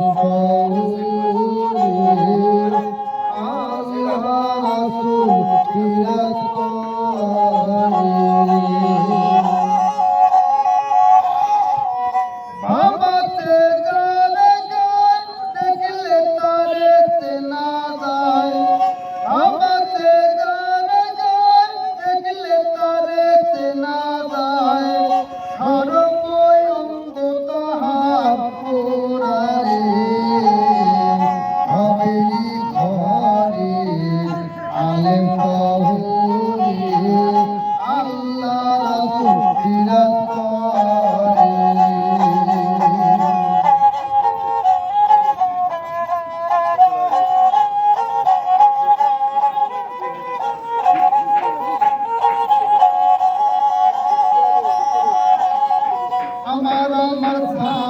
风。আমার মাথা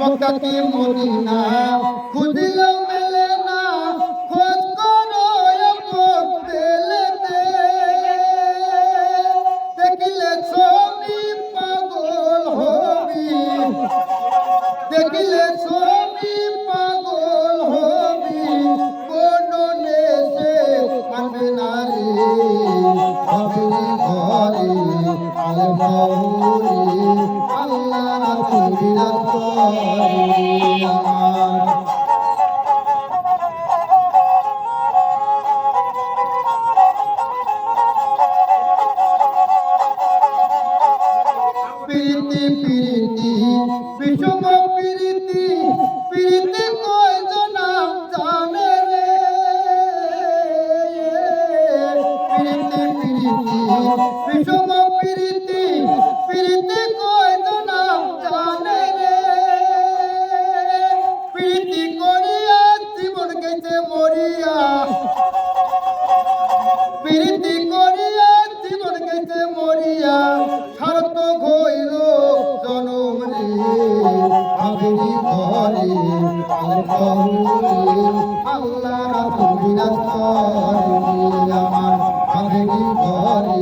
মক্কা কে মদিনা খুদিয়া Oh, my নবী ঘরে আর কহুরে আল্লাহ রাসূল বিনাস্তরে আমার আদেবি ঘরে